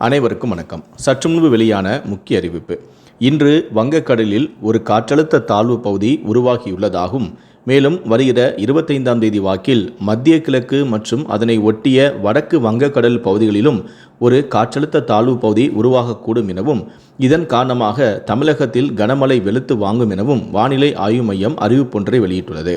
அனைவருக்கும் வணக்கம். சற்று முன்பு வெளியான முக்கிய அறிவிப்பு. இன்று வங்கக்கடலில் ஒரு காற்றழுத்த தாழ்வு பகுதி உருவாகியுள்ளதாகவும் மேலும் வருகிற இருபத்தைந்தாம் தேதி வாக்கில் மத்திய கிழக்கு மற்றும் அதனை ஒட்டிய வடக்கு வங்கக்கடல் பகுதிகளிலும் ஒரு காற்றழுத்த தாழ்வு பகுதி உருவாகக்கூடும் எனவும் இதன் காரணமாக தமிழகத்தில் கனமழை வெளுத்து வாங்கும் எனவும் வானிலை ஆய்வு மையம் அறிவிப்பொன்றை வெளியிட்டுள்ளது.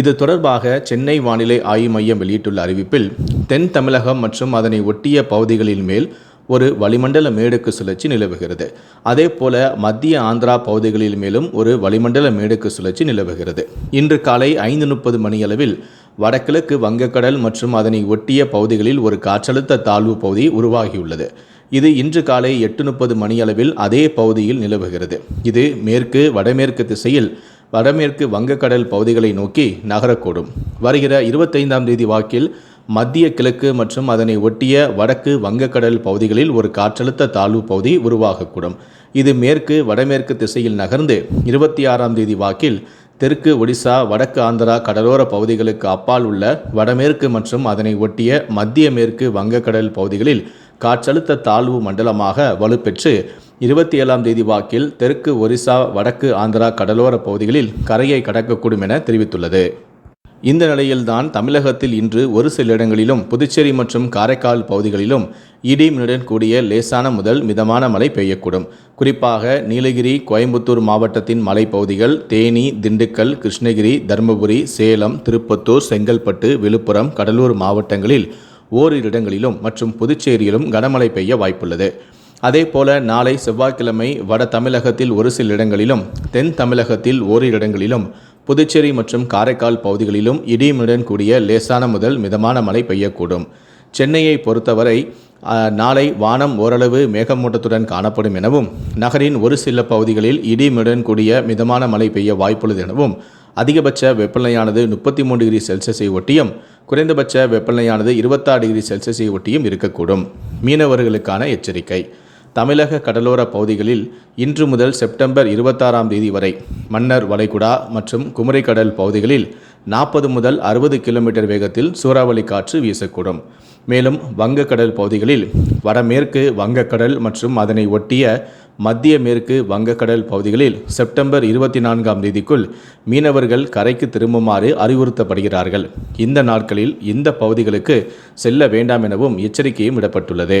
இது தொடர்பாக சென்னை வானிலை ஆய்வு மையம் வெளியிட்டுள்ள அறிவிப்பில் தென் தமிழகம் மற்றும் அதனை ஒட்டிய பகுதிகளின் மேல் ஒரு வளிமண்டல மேடுக்கு சுழற்சி நிலவுகிறது. அதே போல மத்திய ஆந்திரா பகுதிகளில் மேலும் ஒரு வளிமண்டல மேடுக்கு சுழற்சி நிலவுகிறது. இன்று காலை ஐந்து முப்பது மணியளவில் வடகிழக்கு வங்கக்கடல் மற்றும் அதனை ஒட்டிய பகுதிகளில் ஒரு காற்றழுத்த தாழ்வு பகுதி உருவாகியுள்ளது. இது இன்று காலை எட்டு முப்பது மணியளவில் அதே பகுதியில் நிலவுகிறது. இது மேற்கு வடமேற்கு திசையில் வடமேற்கு வங்கக்கடல் பகுதிகளை நோக்கி நகரக்கூடும். வருகிற இருபத்தைந்தாம் தேதி வாக்கில் மத்திய கிழக்கு மற்றும் அதனை ஒட்டிய வடக்கு வங்கக்கடல் பகுதிகளில் ஒரு காற்றழுத்த தாழ்வு பகுதி உருவாகக்கூடும். இது மேற்கு வடமேற்கு திசையில் நகர்ந்து இருபத்தி ஆறாம் தேதி வாக்கில் தெற்கு ஒடிசா வடக்கு ஆந்திரா கடலோர பகுதிகளுக்கு அப்பால் உள்ள வடமேற்கு மற்றும் அதனை ஒட்டிய மத்திய மேற்கு வங்கக்கடல் பகுதிகளில் காற்றழுத்த தாழ்வு மண்டலமாக வலுப்பெற்று இருபத்தி ஏழாம் தேதி வாக்கில் தெற்கு ஒரிசா வடக்கு ஆந்திரா கடலோர பகுதிகளில் கரையை கடக்கக்கூடும் என தெரிவித்துள்ளது. இந்த நிலையில்தான் தமிழகத்தில் இன்று ஒரு சில இடங்களிலும் புதுச்சேரி மற்றும் காரைக்கால் பகுதிகளிலும் இடிமின்னுடன் கூடிய லேசான முதல் மிதமான மழை பெய்யக்கூடும். குறிப்பாக நீலகிரி கோயம்புத்தூர் மாவட்டத்தின் மலைப்பகுதிகள் தேனி திண்டுக்கல் கிருஷ்ணகிரி தருமபுரி சேலம் திருப்பத்தூர் செங்கல்பட்டு விழுப்புரம் கடலூர் மாவட்டங்களில் ஓரிரு இடங்களிலும் மற்றும் புதுச்சேரியிலும் கனமழை பெய்ய வாய்ப்புள்ளது. அதே போல நாளை செவ்வாய்க்கிழமை வட தமிழகத்தில் ஒரு சில இடங்களிலும் தென் தமிழகத்தில் ஓரிரு இடங்களிலும் புதுச்சேரி மற்றும் காரைக்கால் பகுதிகளிலும் இடியுடன் கூடிய லேசான முதல் மிதமான மழை பெய்யக்கூடும். சென்னையை பொறுத்தவரை நாளை வானம் ஓரளவு மேகமூட்டத்துடன் காணப்படும் எனவும் நகரின் ஒரு சில பகுதிகளில் இடியுடன் கூடிய மிதமான மழை பெய்ய வாய்ப்புள்ளது எனவும் அதிகபட்ச வெப்பநிலையானது முப்பத்தி மூணு டிகிரி செல்சியஸை ஒட்டியும் குறைந்தபட்ச வெப்பநிலையானது இருபத்தாறு டிகிரி செல்சியஸை ஒட்டியும் இருக்கக்கூடும். மீனவர்களுக்கான எச்சரிக்கை. தமிழக கடலோர பகுதிகளில் இன்று முதல் செப்டம்பர் இருபத்தாறாம் தேதி வரை மன்னர் வளைகுடா மற்றும் குமரிக்கடல் பகுதிகளில் நாற்பது முதல் அறுபது கிலோமீட்டர் வேகத்தில் சூறாவளி காற்று வீசக்கூடும். மேலும் வங்கக்கடல் பகுதிகளில் வடமேற்கு வங்கக்கடல் மற்றும் அதனை ஒட்டிய மத்திய மேற்கு வங்கக்கடல் பகுதிகளில் செப்டம்பர் இருபத்தி நான்காம் தேதிக்குள் மீனவர்கள் கரைக்கு திரும்புமாறு அறிவுறுத்தப்படுகிறார்கள். இந்த நாட்களில் இந்த பகுதிகளுக்கு செல்ல வேண்டாம் எனவும் எச்சரிக்கையும் விடப்பட்டுள்ளது.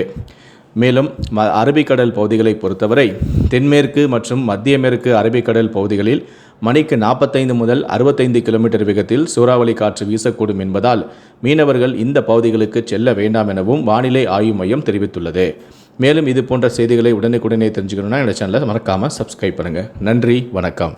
மேலும் ம அரபிக்கடல் பகுதிகளை பொறுத்தவரை தென்மேற்கு மற்றும் மத்திய மேற்கு அரபிக்கடல் பகுதிகளில் மணிக்கு நாற்பத்தைந்து முதல் அறுபத்தைந்து கிலோமீட்டர் வேகத்தில் சூறாவளி காற்று வீசக்கூடும் என்பதால் மீனவர்கள் இந்த பகுதிகளுக்கு செல்ல வேண்டாம் எனவும் வானிலை ஆய்வு மையம் தெரிவித்துள்ளது. மேலும் இது போன்ற செய்திகளை உடனுக்குடனே தெரிஞ்சுக்கணுன்னா என்னோடய சேனலை மறக்காமல் சப்ஸ்கிரைப் பண்ணுங்கள் நன்றி வணக்கம்.